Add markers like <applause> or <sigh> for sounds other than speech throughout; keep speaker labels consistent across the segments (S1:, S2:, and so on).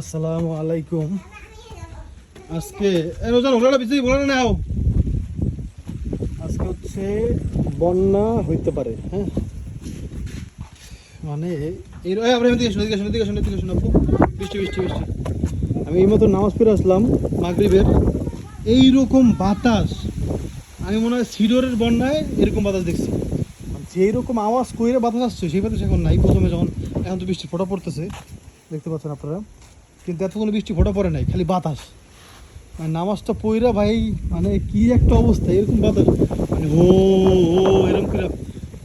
S1: আসসালামু আলাইকুম। আজকে রোজান ওগুলো বেশি বলে নাও? আজকে হচ্ছে বন্যা হইতে পারে হ্যাঁ? মানে এই এই আমরা শুনে বৃষ্টি বৃষ্টি আমি এই মতো নামাজ পড়ে আসলাম মাগরিবের। এইরকম বাতাস, আমি মনে হয় সিডোরের বন্যায় এরকম বাতাস দেখছি। যেই রকম আওয়াজ কইরে বাতাস আসছে, সেই বাতাস এখন নাই। প্রথমে যখন এখন তো বৃষ্টি ফোটা পড়তেছে। দেখতে পাচ্ছেন আপনারা? কিন্তু এত কোনো বৃষ্টি ফোটা পড়ে নাই খালি বাতাস। মানে নামাজটা পইরা ভাই মানে কি একটা অবস্থা এরকম বাতাস। মানে ও ও এরকম করে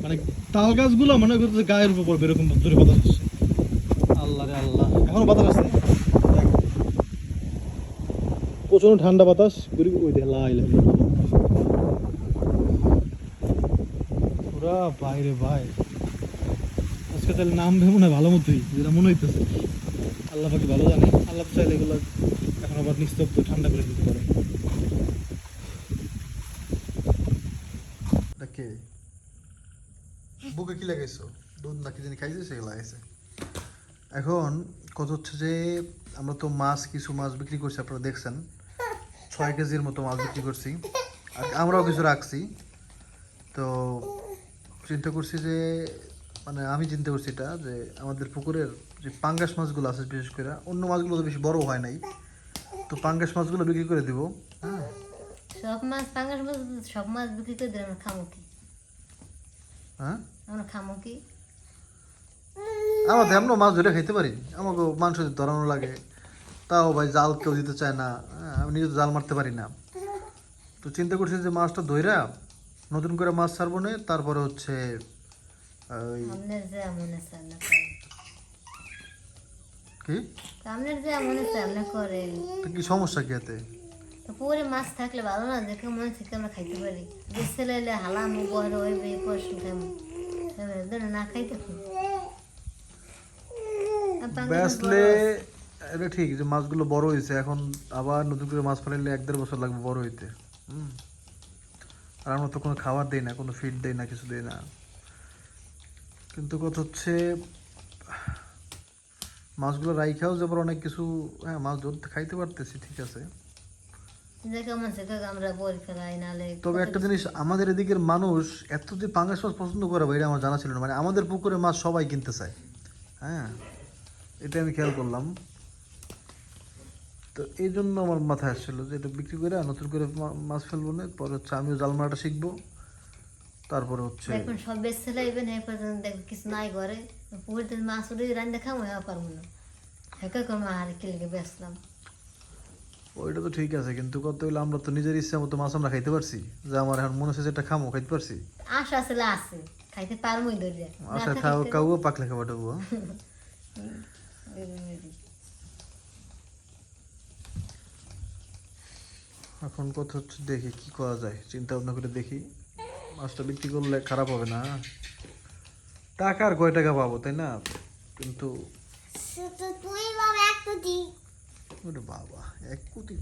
S1: মানে তাল গাছগুলো মনে করতেছে গায়ের উপর পড়বে এরকম জোরে বাতাস আসছে আল্লাহ রে আল্লাহ। এখনও বাতাস আছে? দেখ। প্রচণ্ড ঠান্ডা বাতাস ওই দেখ লাই লাই পুরা বাইরে ভাই। আজকে তাহলে নাম ভেবো না ভালো মতোই যেটা মনে হইতেছে। আল্লাহ ভালো জানে, আল্লাহ চাইলে এগুলো এখন আবার নিস্তব্ধ, ঠান্ডা করে দিতে পারে। বুকে কি লাগাইছো? দুধ নাকি জানি খাইছে, সেগুলো লাগাইছে। এখন কত হচ্ছে যে, আমরা তো মাছ, কিছু মাছ বিক্রি করছি, আপনারা দেখছেন। ছয় কেজির মতো মাছ বিক্রি করছি। আর আমরাও কিছু রাখছি। তো চিন্তা করছি যে মানে আমি চিন্তা করছি এটা যে আমাদের পুকুরের যে পাঙ্গাস মাছগুলো আছে বিশেষ করে অন্য মাছগুলো তো বেশি বড় হয় নাই। তো পাঙ্গাস মাছগুলো বিক্রি করে দিব হ্যাঁ?
S2: সব মাছ পাঙ্গাস মাছ সব মাছ বিক্রি করে দিলে আমরা খামো কি?
S1: হ্যাঁ?
S2: আমরা খামো কি?
S1: আমাদের আমরা মাছ ধরে খাইতে পারি। আমাকে মাংস ধরানো লাগে। তাও ভাই জাল কেউ দিতে চায় না হ্যাঁ, আমি নিজে তো জাল মারতে পারি না। তো চিন্তা করছি যে মাছটা ধইরা নতুন করে মাছ ছাড়বো না তারপরে হচ্ছে ওই
S2: আপনার যে মনে আছে করেন
S1: কি?
S2: আপনার যে মনে আছে করেন
S1: কি সমস্যা কি এতে?
S2: তো মাছ থাকলে ভালো না দেখে মনে থেকে আমরা খাইতে পারি। যে ছেলে হালাম বড় হইবে পরশু খাইমু না খাইতে
S1: বেসলে এটা ঠিক যে মাছগুলো বড় হয়েছে এখন আবার নতুন করে মাছ ফেলাইলে এক দেড় বছর লাগবে বড় হইতে। হুম? আর আমরা তো কোনো খাবার দেই না কোনো ফিড দেই না কিছু দেই না। কিন্তু কথা হচ্ছে মাছগুলো রাইখাও যে আবার অনেক কিছু হ্যাঁ মাছ ধরতে খাইতে পারতেছি ঠিক আছে। তবে একটা জিনিস আমাদের এদিকের মানুষ এত যে পাঙ্গাস মাছ পছন্দ করে ভাই, এটা আমার জানা ছিল না। মানে আমাদের পুকুরে মাছ সবাই কিনতে চায়। হ্যাঁ এটা আমি খেয়াল করলাম। তো এই জন্য আমার মাথায় আসছিল যে এটা বিক্রি করে নতুন করে মাছ ফেলব না পরে হচ্ছে আমিও জাল মারাটা শিখব। তারপরে হচ্ছে
S2: দেখবেন সব বেশ ছেলে আইবেন এই পর্যন্ত দেখবেন কিছু নাই ঘরে। পুকুরতে মাছ উঠে রান্না খামো হ্যাঁ পারব না। হেঁকে করে আর কি লেগে বেসলাম
S1: ওইটা তো ঠিক আছে কিন্তু কত হইলে আমরা তো নিজের ইচ্ছা মতো মাছ আমরা খাইতে পারছি। যে আমার এখন মনে হচ্ছে এটা খামো খাইতে পারছি।
S2: আশা আসলে আছে। খাইতে পারবোই ধরিয়া
S1: আশা খাও কাউও পাকলে খাব খাওয়াটাবো <laughs> এখন কথা হচ্ছে দেখি কি করা যায়। চিন্তা ভাবনা করে দেখি। মাছটা বিক্রি করলে খারাপ হবে না। টাকা আর কয় টাকা পাবো তাই না? কিন্তু ওরে বাবা এক কোটি?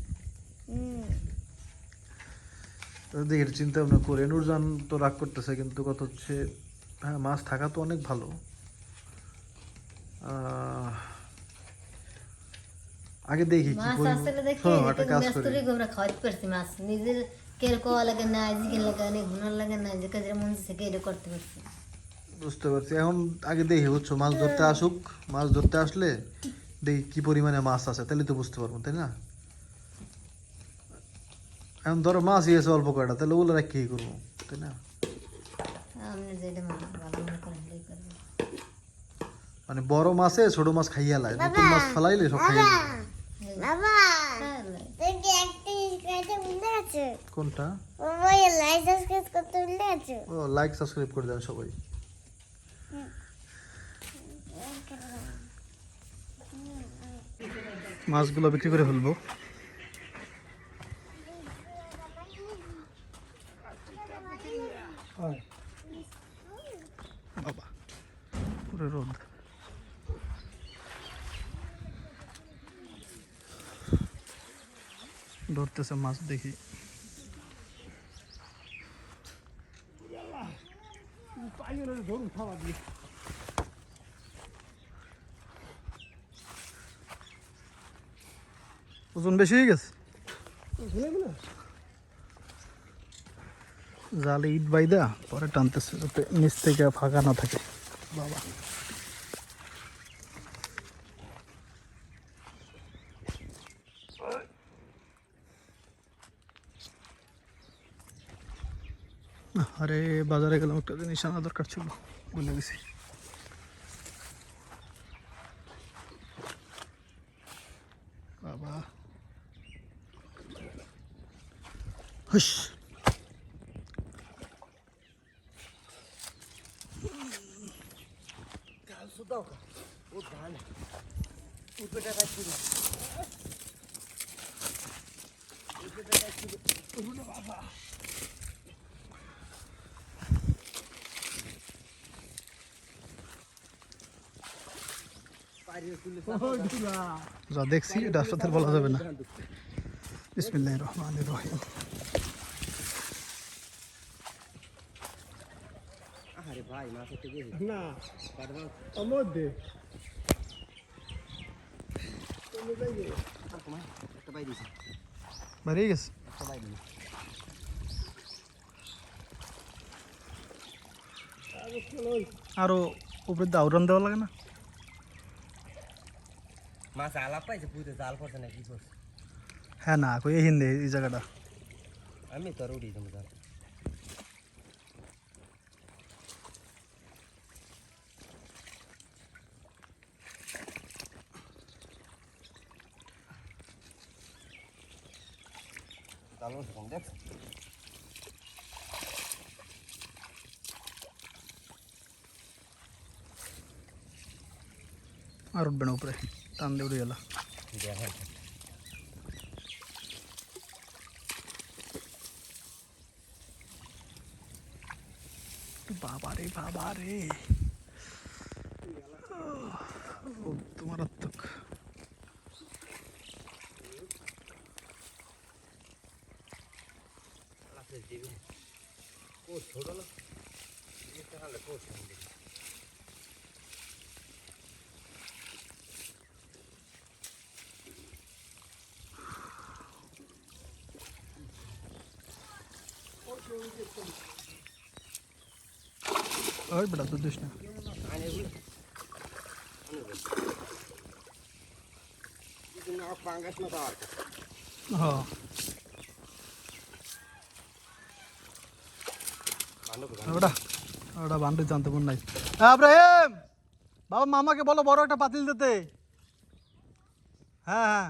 S1: দেখি চিন্তা ভাবনা করে। নুরজান তো রাগ করতেছে কিন্তু কথা হচ্ছে হ্যাঁ মাছ থাকা তো অনেক ভালো। আহ, আগে দেখি কি
S2: মাছ
S1: করি
S2: আসলে দেখি
S1: হ্যাঁ, একটা কাজ করি।
S2: আমরা খাওয়াতে পারছি মাছ। নিজের কের কোয়া লাগে না জিকে লাগে না ঘুনার লাগে না যে কাজের মন থেকে এটা করতে পারছি
S1: বুঝতে পারছি। এখন আগে দেখি বুঝছ? মাছ ধরতে আসুক মাছ ধরতে আসলে দেখি কি পরিমাণে মাছ আছে তাহলে তো বুঝতে পারব তাই না? এখন ধরো মাছ ইয়েছে অল্প কয়টা তাহলে ওগুলো রাখ কি করব তাই না?
S2: মনে
S1: বড় মাছে ছোট মাছ খাইয়া লাগে নতুন মাছ ফেলাইলে সব খাইয়া যায়
S3: বাবা একটা আছে।
S1: কোনটা?
S3: সাবস্ক্রাইব করতে উল্লে আছে।
S1: ও লাইক সাবস্ক্রাইব করে দেন সবাই। মাছগুলো বিক্রি করে ফেলব। বাবা পুরো রোদ। ধরতেছে মাছ দেখি। ওজন বেশি হয়ে গেছে? জালে ইট বাই বাইদা, পরে টানতেছে যাতে নিচ থেকে ফাঁকা না থাকে। বাবা। আরে বাজারে গেলাম একটা জিনিস আনা দরকার ছিল ভুলে গেছি বাবা হুস যা দেখছি এটার সাথে বলা যাবে না। বিসমিল্লাহ রহমান রহিম।
S4: আরে ভাই মাছ
S1: না বেরিয়ে গেছে। আরও উপরে দিয়ে আউরান দেওয়া লাগে না?
S4: মাছ আলাপ পাইছে পুঁতে জাল পড়ছে না কি করছে?
S1: হ্যাঁ না কই হিন্দে এই জায়গাটা।
S4: আমি তো আর উড়িয়ে দেবো জাল। দেখ।
S1: আর উঠবে না উপরে। টান দিয়ে উড়ে গেল
S4: দেখেন
S1: বাবা রে বাবা রে ও, তোমার আত্মক
S4: আছে দিবি কোট ছোট না এটা হলে কোট দিবি
S1: ওই বেটা দিস
S4: তো করে
S1: ওটা ওটা বান্ডু জানতে বাবা মামাকে বলো বড় একটা পাতিল দিতে। হ্যাঁ হ্যাঁ।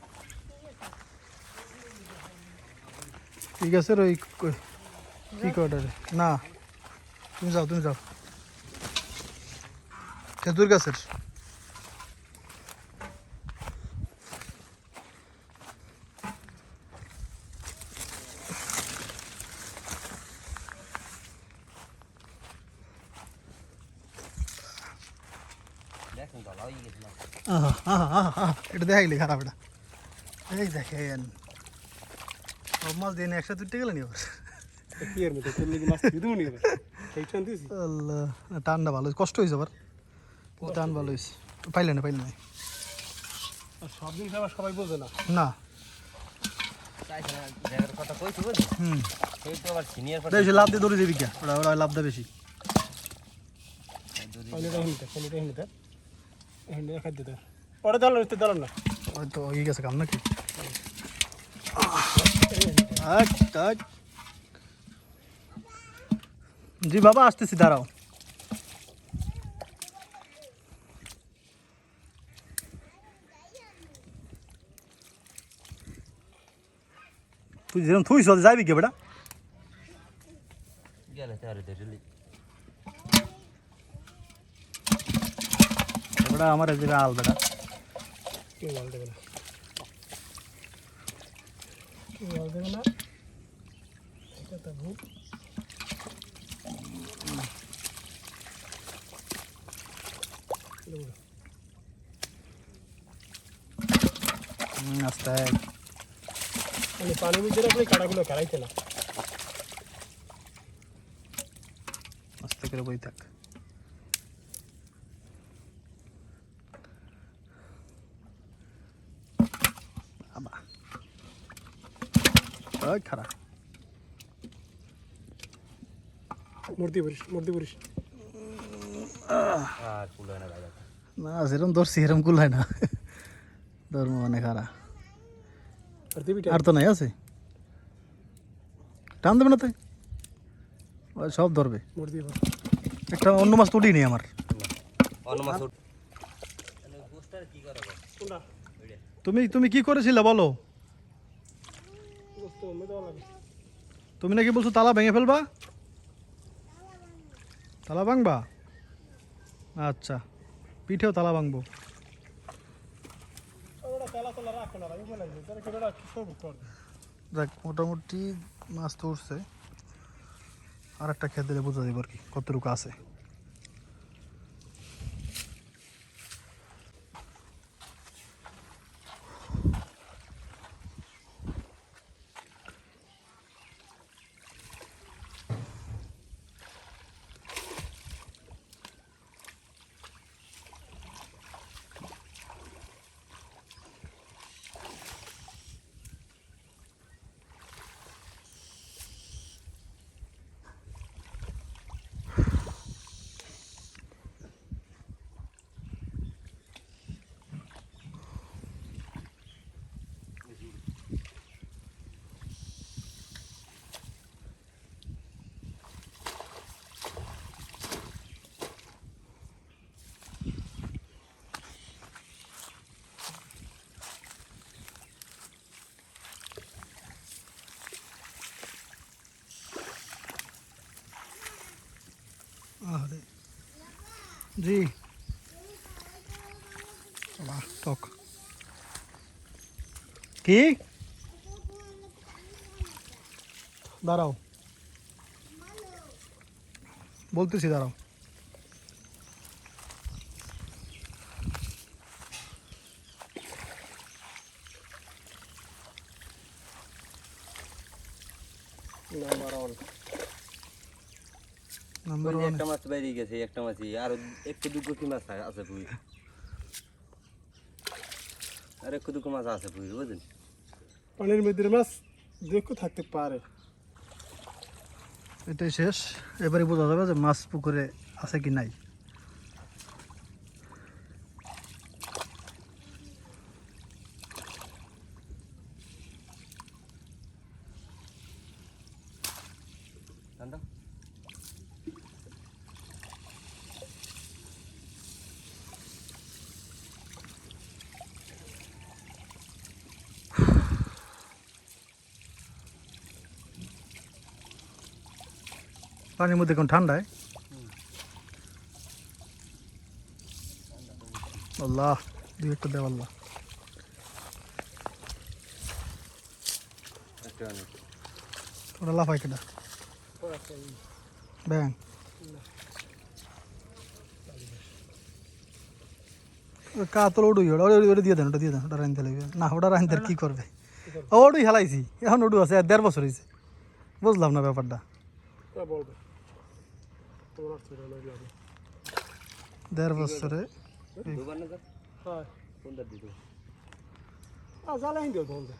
S1: ঠিক আছে ওই কি কটা না, তুমি যাও তুমি যাও। খেজুর গাছের এটা দেখাইলে খারাপ এটা। এই দেখেন। সব মাছ দিয়ে একসাথে উঠে গেলেন এবার?
S5: কি এর তোর মাছ দিয়ে দেবো নি টান দিয়েছি।
S1: আল্লাহ না, টানটা ভালো হয়েছে। কষ্ট হয়েছে আবার? টান ভালো হয়েছে। পাইলে না পাইলে না।
S5: সব জিনিস আবার সবাই বোঝে না।
S1: না।
S4: চাইছে কথা কইছি বুঝলি
S1: হুম।
S4: সেই তো
S1: বেশি লাভ দিয়ে দৌড়ে যাবি ওরা ওরা লাভ দেয় বেশি।
S5: পানিটা হিনতে পানিটা হিনতে হিনতে খাদ্য দেয় পরে দালান উঠতে দালান না।
S1: হয়ে গেছে কাম নাকি। জি বাবা আসতেছি দাঁড়াও। তুই যেরকম থুইস যাবি কে বেটা? আমার আল বেটা।
S5: কেউ বল দেবে না? বল দেবে না এটা তো ভুল দেবো না।
S1: আস্তে
S5: মানে পানির মধ্যে রাখলে কাটাগুলো কারাইতে না
S1: আস্তে করে বই থাক আবা ওই খারাপ
S5: মূর্তি মূর্তি
S4: না
S1: ধরছি কুলায় না। ধর্ম মানে খারাপ
S5: আর
S1: তো নাই আছে। টান দেবে না তুই? ওই সব ধরবে। একটা অন্য মাছ তুলি নেই আমার। তুমি তুমি কি করেছিলে বলো
S5: বস্তু অন্য দেওয়া লাগে
S1: তুমি নাকি বলছো তালা ভেঙে ফেলবা? তালা ভাঙবা? আচ্ছা পিঠেও তালা ভাঙবো। দেখ মোটামুটি মাছ তো উঠছে আর একটা খেয়ে দিলে বোঝা যাবে আর কি কতটুকু আছে। আরে জি বাহ টক কি দাঁড়াও বলতেছি দাঁড়াও
S5: নাম্বার ওয়ান
S1: নাম্বার
S4: ওই যে
S1: ওয়ান
S4: একটা মাছ বাইরে গেছে একটা মাছই। আর একটু দুটো কি মাছ আছে পুই আর একটু দুটো মাছ আছে পুকুর বুঝলেন?
S5: পানির মধ্যে মাছ দেখো থাকতে পারে।
S1: এটাই শেষ। এবারে বোঝা যাবে যে মাছ পুকুরে আছে কি নাই
S4: ঠান্ডা
S1: পানির মধ্যে কোন ঠান্ডায়। আল্লাহ দুই একটা দেব আল্লাহ। ওটা লাফাই কেটা ব্যাং। কাতল ওডুই ওটা দিয়ে দেন ওটা দিয়ে দেন ওটা রাইনতে লাগবে না ওটা রাইনতে কি করবে? ও ওডুই হেলাইছি এখন ওডু আছে দেড় বছর হয়েছে বুঝলাম না ব্যাপারটা।
S5: বলবে। দিও তোমাদের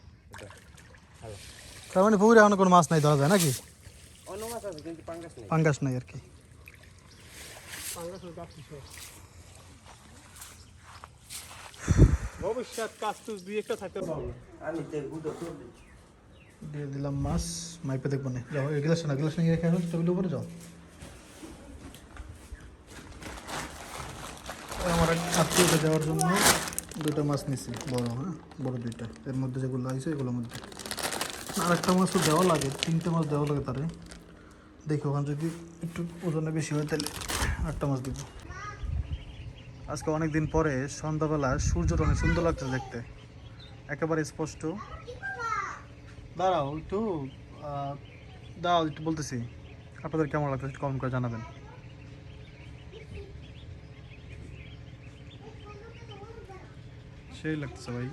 S1: তার মানে পুকুরে এখন কোনো মাছ নাই ধরা যায় নাকি?
S4: অন্য মাছ আছে কিন্তু পাঙ্গাস নাই।
S1: আর কি।
S5: ভবিষ্যৎ কাজ দুই একটা থাকতে পারবে।
S4: আমি
S1: দিয়ে দিলাম মাছ মাইপে দেখব না। যাও এই গ্লাস না গ্লাস নিয়ে রেখে আসো টেবিলের উপরে যাও। আমার আত্মীয়কে দেওয়ার জন্য দুটো মাছ নিছি, বড় হ্যাঁ? বড় দুইটা। এর মধ্যে যেগুলো আছে এগুলোর মধ্যে। আর একটা তো দেওয়া লাগে, তিনটে মাছ দেওয়া লাগে তারে। দেখি ওখানে যদি একটু ওজনে বেশি হয় তাহলে আটটা মাছ দিব। আজকে অনেক দিন পরে সন্ধ্যাবেলা সূর্যটা অনেক সুন্দর লাগছে দেখতে। একেবারে স্পষ্ট। দাঁড়াও, একটু দাঁড়াও, একটু বলতেছি। আপনাদের কেমন লাগছে একটু করে জানাবেন। সেই লাগতেছে ভাই